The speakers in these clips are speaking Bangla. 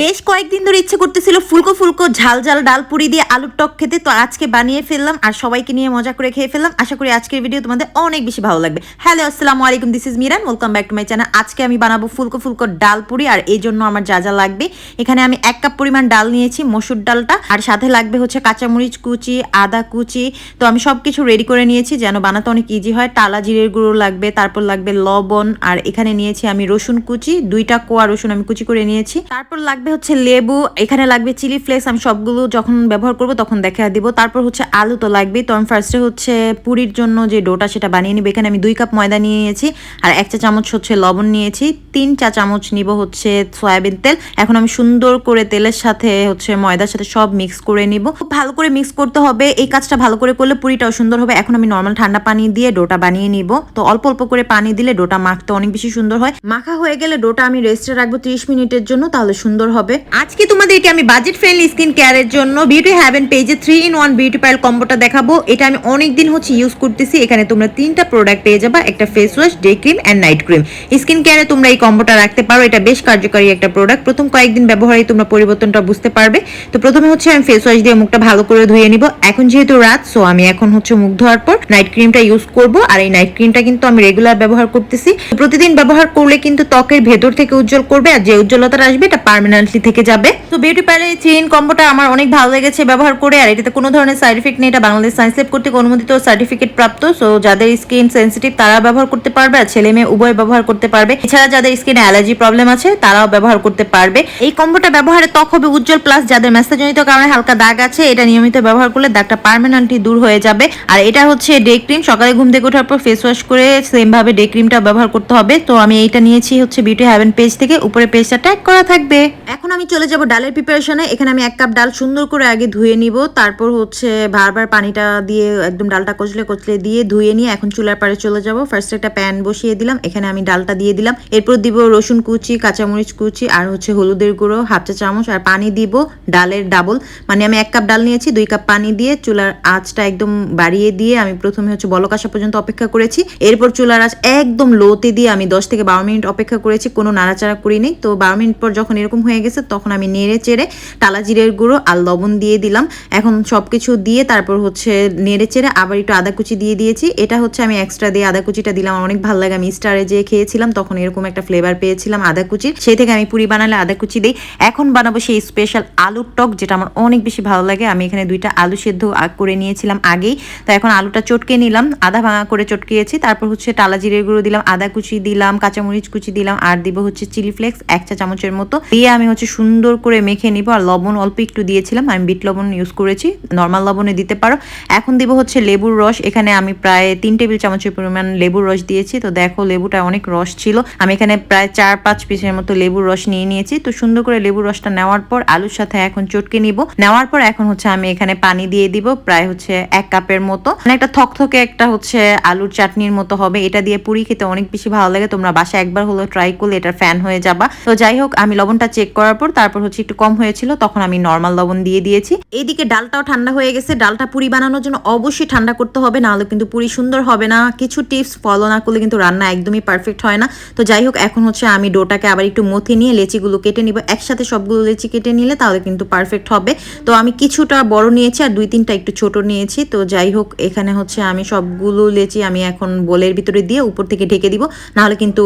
বেশ কয়েকদিন ধরে ইচ্ছে করতেছিল ফুলকো ফুলকো ঝাল ঝাল ডাল পুরি দিয়ে আলুর টক খেতে, তো আজকে বানিয়ে ফেললাম আর সবাইকে নিয়ে মজা করে খেয়ে ফেললাম। আশা করি আজকের ভিডিও তোমাদের অনেক বেশি ভালো লাগবে। হ্যালো আসসালামু আলাইকুম this is Miran welcome back to my channel আজকে আমি বানাবো ফুলকো ফুলকো ডাল পুরি আর এই জন্য আমার যা যা লাগবে। এখানে আমি এক কাপ পরিমাণ ডাল নিয়েছি, মসুর ডালটা। আর সাথে লাগবে হচ্ছে কাঁচামরিচ কুচি, আদা কুচি। তো আমি সব কিছু রেডি করে নিয়েছি, যেন বানাতে অনেক ইজি হয়। টালা জিরের গুঁড়ো লাগবে, তারপর লাগবে লবণ। আর এখানে নিয়েছি আমি রসুন কুচি, দুইটা কোয়া রসুন আমি কুচি করে নিয়েছি। তারপর লাগবে হচ্ছে লেবু, এখানে লাগবে চিলি ফ্লেক্স, আমি সবগুলো যখন ব্যবহার করব তখন দেখা দিব। তারপর হচ্ছে আলু তো লাগবে। তো আমি ফার্স্টে হচ্ছে পুরির জন্য যে ডোটা সেটা বানিয়ে নিব। এখানে আমি দুই কাপ ময়দা নিয়ে নিয়েছি আর এক চা চামচ হচ্ছে লবণ নিয়েছি। তিন চা চামচ নিব হচ্ছে সয়াবিন তেল। এখন আমি সুন্দর করে তেলের সাথে হচ্ছে ময়দার সাথে সব মিক্স করে নিব। খুব ভালো করে মিক্স করতে হবে। এই কাজটা ভালো করে করলে পুরিটাও সুন্দর হবে। এখন আমি নর্মাল ঠান্ডা পানি দিয়ে ডোটা বানিয়ে নিব। তো অল্প অল্প করে পানি দিলে ডোটা মাখতে অনেক বেশি সুন্দর হয়। মাখা হয়ে গেলে ডোটা আমি রেস্টে রাখব 30 মিনিটের জন্য, তাহলে সুন্দর হবে। আজকে তোমাদেরকে আমি বাজেট ফ্রেন্ডলি স্কিন কেয়ারের জন্য বিউটি হ্যাভেন পেজে three in one beauty pile কম্বোটা দেখাবো। এটা আমি অনেক দিন হচ্ছে ইউজ করতেছি। এখানে তোমরা তিনটা প্রোডাক্ট পেয়ে যাবা। একটা face wash day cream and night cream skin কেয়ারে তোমরা এই কম্বোটা রাখতে পারো। এটা বেশ কার্যকরী একটা প্রোডাক্ট প্রথম কয়েকদিন ব্যবহারেই তোমরা পরিবর্তনটা বুঝতে পারবে। তো প্রথমে হচ্ছে আমি ফেস ওয়াশ দিয়ে মুখটা ভালো করে ধুয়ে নিব। এখন যেহেতু রাত সো আমি এখন হচ্ছে মুখ ধোয়ার পর নাইট ক্রিমটা ইউজ করব। আর এই নাইট ক্রিমটা কিন্তু আমি রেগুলার ব্যবহার করতেছি। প্রতিদিন ব্যবহার করলে কিন্তু ত্বকের ভেতর থেকে উজ্জ্বল করবে। আর যে উজ্জ্বলতাটা আসবে, এটা পার্মানেন্টলি থেকে যাবে। তো বিউটি পার্লার এই থ্রি কম্বোটা আমার অনেক ভালো লেগেছে ব্যবহার করে, আর এটাতে কোনো ধরনের সাইড এফেক্ট নেই, এটা বাংলাদেশ সায়েন্স ল্যাব কর্তৃক অনুমোদিত সার্টিফিকেট প্রাপ্ত। সো যাদের স্কিন সেন্সিটিভ তারা ব্যবহার করতে পারবে, আর ছেলে মেয়ে উভয় ব্যবহার করতে পারবে। এছাড়া যাদের স্কিনে অ্যালার্জি প্রবলেম আছে, তারাও ব্যবহার করতে পারবে। এই কম্বোটা ব্যবহারে ত্বক হবে উজ্জ্বল প্লাস যাদের মেস্তাজনিত কারণে হালকা দাগ আছে, এটা নিয়মিত ব্যবহার করলে দাগটা পার্মানেন্টলি দূর হয়ে যাবে। আর এটা হচ্ছে ডে ক্রিম সকালে ঘুম থেকে ওঠার পর ফেস ওয়াশ করে সেম ভাবে ডে ক্রিমটা ব্যবহার করতে হবে। তো আমি এইটা নিয়েছি হচ্ছে বিউটি হ্যাভেন পেজ থেকে উপরে পেজটা ট্যাগ করা থাকবে। এখন আমি চলে যাব ডালের প্রিপারেশনে এখানে আমি এক কাপ ডাল সুন্দর করে আগে ধুয়ে নিব। তারপর হচ্ছে বারবার পানিটা দিয়ে একদম ডালটা কচলে কচলে দিয়ে ধুয়ে নিয়ে এখন চুলার পাড়ে চলে যাব। ফার্স্ট একটা প্যান বসিয়ে দিলাম। এখানে আমি ডালটা দিয়ে দিলাম। এরপর দিব রসুন কুচি, কাঁচামরিচ কুচি আর হচ্ছে হলুদের গুঁড়ো, হাফ চা চামচ আর পানি দিব ডালের ডাবল মানে আমি এক কাপ ডাল নিয়েছি, দুই কাপ পানি দিয়ে চুলার আঁচটা একদম বাড়িয়ে দিয়ে আমি প্রথমে হচ্ছে বলক পর্যন্ত অপেক্ষা করেছি। এরপর চুলার আঁচ একদম লোতে দিয়ে আমি দশ থেকে বারো মিনিট অপেক্ষা করেছি। কোনো নাড়াচাড়া করিনি। তো বারো মিনিট পর যখন এরকম হয়ে গেছে, তখন আমি নেড়ে চেড়ে টালা জিরের গুঁড়ো আর লবণ দিয়ে দিলাম। এখন সব কিছু দিয়ে তারপর হচ্ছে নেড়ে চেড়ে আবার একটু আদা কুচি দিয়ে দিয়েছি। এটা হচ্ছে আমি এক্সট্রা দিয়ে আদা কুচিটা দিলাম। অনেক ভালো লাগে। আমি স্টারে যে খেয়েছিলাম, তখন এরকম একটা ফ্লেভার পেয়েছিলাম আদা কুচির সেই থেকে আমি পুরি বানালে আদা কুচি দিই। এখন বানাবো সেই স্পেশাল আলুর টক, যেটা আমার অনেক বেশি ভালো লাগে। আমি এখানে দুইটা আলু সেদ্ধ করে নিয়েছিলাম আগেই। তো এখন আলুটা চটকে নিলাম, আধা ভাঙা করে চটকিয়েছি। তারপর হচ্ছে টালা জিরের গুঁড়ো দিলাম, আদা কুচি দিলাম, কাঁচামরিচ কুচি দিলাম, আর দিব হচ্ছে চিলি ফ্লেক্স এক চা চামচের মতো। দিয়ে আমি হচ্ছে সুন্দর করে মেখে নিব। আর লবণ অল্প একটু দিয়েছিলাম, আমি বিট লবণ ইউজ করেছি। নর্মাল লবণে দিতে পারো। এখন দিব হচ্ছে লেবুর রস। এখানে আমি প্রায় তিন টেবিল চামচের পরিমাণ লেবুর রস দিয়েছি। তো দেখো লেবুটা অনেক রস ছিল। আমি এখানে প্রায় চার পাঁচ পিসের মতো লেবুর রস নিয়ে নিয়েছি। তো সুন্দর করে লেবুর রসটা নেওয়ার পর আলুর সাথে এখন চটকে নিব। নেওয়ার পর এখন হচ্ছে আমি এখানে পানি দিয়ে দিব প্রায় হচ্ছে এক কাপের মতো। মানে একটা থকথকে একটা হচ্ছে আলুর চাটনির মতো হবে। এটা দিয়ে পুরি খেতে অনেক বেশি ভালো লাগে। তোমরা বাসায় একবার হলো ট্রাই করলে এটা ফ্যান হয়ে যাবা। তো যাই হোক, আমি লবণটা চেক করার পর তারপর হচ্ছে একটু কম হয়েছিল, তখন আমি নর্মাল লবণ দিয়ে দিয়েছি। এইদিকে ডালটাও ঠান্ডা হয়ে গেছে, ডালটা পুরি বানানোর জন্য অবশ্যই ঠান্ডা করতে হবে, নাহলে কিন্তু পুরি সুন্দর হবে না। কিছু টিপস ফলো না করলে কিন্তু রান্না একদমই পারফেক্ট হয় না। তো যাই হোক, এখন হচ্ছে আমি ডোটাকে আবার একটু মথে নিয়ে লেচিগুলো কেটে নিব। একসাথে সবগুলো লেচি কেটে নিলে তাহলে কিন্তু পারফেক্ট হবে। তো আমি কিছুটা বড় নিয়েছি আর দুই তিনটা একটু ছোট নিয়েছি। তো যাই হোক, এখানে হচ্ছে আমি সবগুলো লেচি আমি এখন বোলের ভিতরে দিয়ে উপর থেকে ঢেকে দিব। নাহলে কিন্তু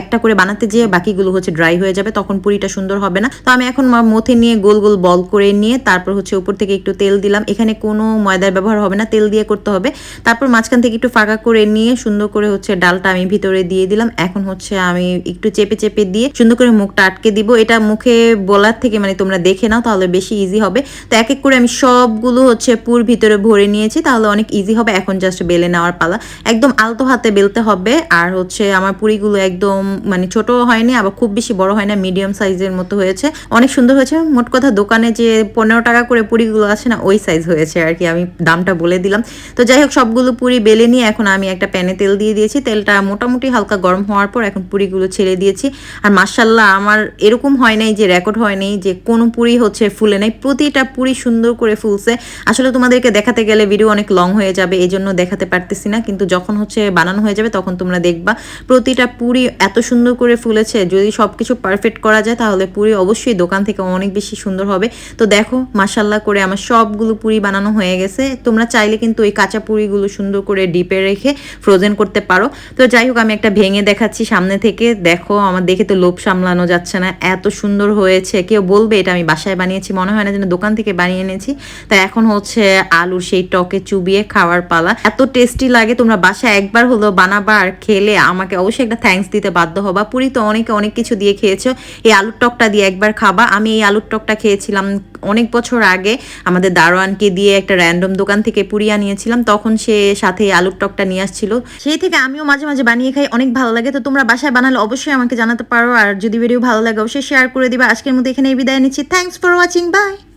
একটা করে বানাতে যেয়ে বাকিগুলো হচ্ছে ড্রাই হয়ে যাবে, তখন পুরিটা সুন্দর হবে না। তো আমি এখন মথে নিয়ে গোল গোল বল করে নিয়ে তারপর হচ্ছে উপর থেকে একটু তেল দিলাম। এখানে কোনো ময়দার ব্যবহার হবে না, তেল দিয়ে করতে হবে। তারপর মাঝখান থেকে একটু ফাঁকা করে নিয়ে সুন্দর করে হচ্ছে ডালটা আমি ভিতরে দিয়ে দিলাম। এখন হচ্ছে আমি একটু চেপে চেপে দিয়ে সুন্দর করে মুখটা আটকে দিব। এটা মুখে বলার থেকে মানে তোমরা দেখে নাও, তাহলে বেশি ইজি হবে। তো এক এক করে আমি সবগুলো হচ্ছে পুর ভিতরে ভরে নিয়েছি, তাহলে অনেক ইজি হবে। এখন জাস্ট বেলে নেওয়ার পালা। একদম আলতো হাতে বেলতে হবে। আর হচ্ছে আমার পুরিগুলো একদম মানে ছোট হয়নি, আবার খুব বেশি বড় হয় না মিডিয়াম সাইজের মতো হয়েছে। অনেক সুন্দর হয়েছে। মোট কথা দোকানে যে পনেরো টাকা করে পুরিগুলো আছে না, ওই সাইজ হয়েছে আর কি। আমি দামটা বলে দিলাম। তো যাই হোক, সবগুলো পুরি বেলে নিয়ে এখন আমি একটা প্যানে তেল দিয়ে দিয়েছি। তেলটা মোটামুটি হালকা গরম হওয়ার পর এখন পুরিগুলো ছেড়ে দিয়েছি। আর মার্শাল্লাহ আমার এরকম হয় নাই যে রেকর্ড হয় নাই যে কোনো পুরি হচ্ছে ফুলে নাই। প্রতিটা পুরি সুন্দর করে ফুলছে। আসলে তোমাদেরকে দেখাতে গেলে ভিডিও অনেক লং হয়ে যাবে এই জন্য দেখাতে পারতেছি না। কিন্তু যখন হচ্ছে বানানো হয়ে যাবে, তখন তোমরা দেখবা। প্রতিটা পুরি এত সুন্দর করে ফুলেছে, যদি সব কিছু পারফেক্ট করা যায়, তাহলে পুরি অবশ্যই দোকান থেকে অনেক বেশি সুন্দর হবে। তো দেখো মাসাল্লাহ করে আমার সবগুলো পুরি বানানো হয়ে গেছে। তোমরা চাইলে কিন্তু ওই কাঁচা পুরিগুলো সুন্দর করে ডিপে রেখে ফ্রোজেন করতে পারো। তো যাই হোক, আমি একটা ভেঙে দেখাচ্ছি সামনে থেকে। দেখো, আমার দেখে তো লোভ সামলানো যাচ্ছে না। এত সুন্দর হয়েছে। কেউ বলবে এটা আমি বাসায় বানিয়েছি, মনে হয় না যেন দোকান থেকে বানিয়ে এনেছি। তা এখন হচ্ছে আলুর সেই টকে চুবিয়ে খাওয়ার পালা। এত টেস্টি লাগে, তোমরা বাসায় একবার হলো বানাবার খেলে। আমাকে অবশ্যই একটা থ্যাঙ্কস দিতে বাধ্য হবা। পুরি তো অনেকে অনেক কিছু দিয়ে খেয়েছো। এই আলুর টকটা দিয়ে একবার খাবা। আমি এই আলুর টকটা খেয়েছিলাম অনেক বছর আগে। আমাদের দারোয়ানকে দিয়ে একটা র্যান্ডম দোকান থেকে পুরিয়া নিয়েছিলাম তখন সে সাথে আলুর টকটা নিয়ে আসছিল। সেই থেকে আমিও মাঝে মাঝে বানিয়ে খাই, অনেক ভালো লাগে। তো তোমরা বাসায় বানালে অবশ্যই আমাকে জানাতে পারো। আর যদি ভিডিও ভালো লাগে, অবশ্যই শেয়ার করে দিবা। আজকের মধ্যে এখানে বিদায় নিচ্ছি। Thanks for watching by